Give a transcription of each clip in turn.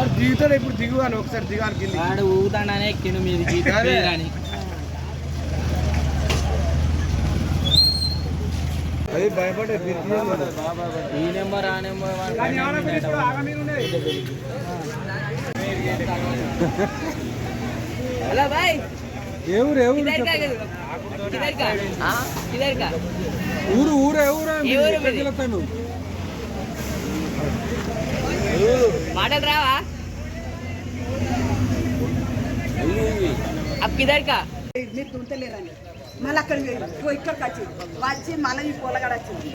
మరి దిగుతాడు ఇప్పుడు దిగువాను ఒకసారి దిగాను కింద వాడు ఊగుతాడనే ఎక్కిను మీదకి అది. భయపడే ఈ నెంబర్ ఆ నెంబర్ హలో బాయ్. ఎవరు ఎవరు ఊరు ఊరు ఎవరు మాటలు రావా? किधर का మీరు తుంటలేరని మళ్ళీ అక్కడికి వెళ్ళి ఇగో ఇక్కడికి వచ్చి వచ్చి మళ్ళీ ఈ పొలగాడ వచ్చింది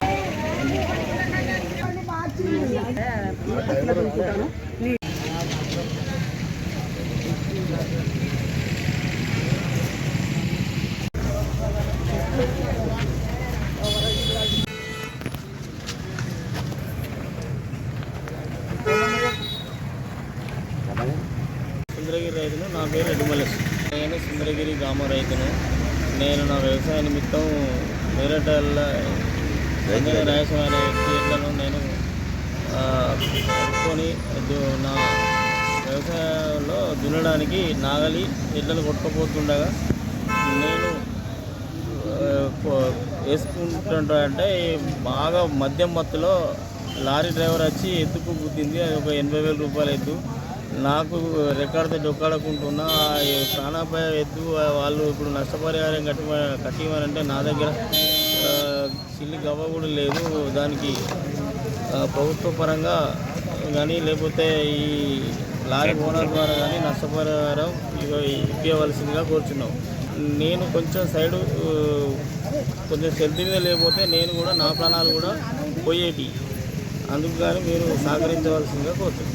సుందరగిరి రైతును నా పేరు ఎడుమలస్ నేను సుందరగిరి గ్రామ రైతును. నేను నా వ్యవసాయ నిమిత్తం వేరేటల్ల రాయసం అనే వ్యక్తి ఎడ్లను నేను ఆ, కొనుక్కొని నా వ్యవసాయంలో దున్నడానికి నాగలి ఎడ్లను కొట్టుకుపోతుండగా నేను వేసుకుంటుంటా అంటే బాగా మద్యం మత్తులో లారీ డ్రైవర్ వచ్చి ఎత్తుకు గుద్దింది. అది ఒక ఎనభై వేల రూపాయలు ఎద్దు నాకు రెక్కాడితే డొక్కాడకుంటున్నా ప్రాణాపాయ ఎద్దు వాళ్ళు ఇప్పుడు నష్టపరిహారం కట్టి కట్టివ్వాలంటే నా దగ్గర చిల్లి గవ్వ కూడా లేదు. దానికి ప్రభుత్వ పరంగా కానీ లేకపోతే ఈ లారీ ఓనర్ ద్వారా కానీ నష్టపరిహారం ఇవ్వవలసిందిగా కోరుచున్నాం. నేను కొంచెం సైడు కొంచెం సెల్ఫీ లేకపోతే నేను కూడా నా ప్రాణాలు కూడా పోయేటి. అందుకు కానీ మీరు సహకరించవలసిందిగా కోరుతున్నాను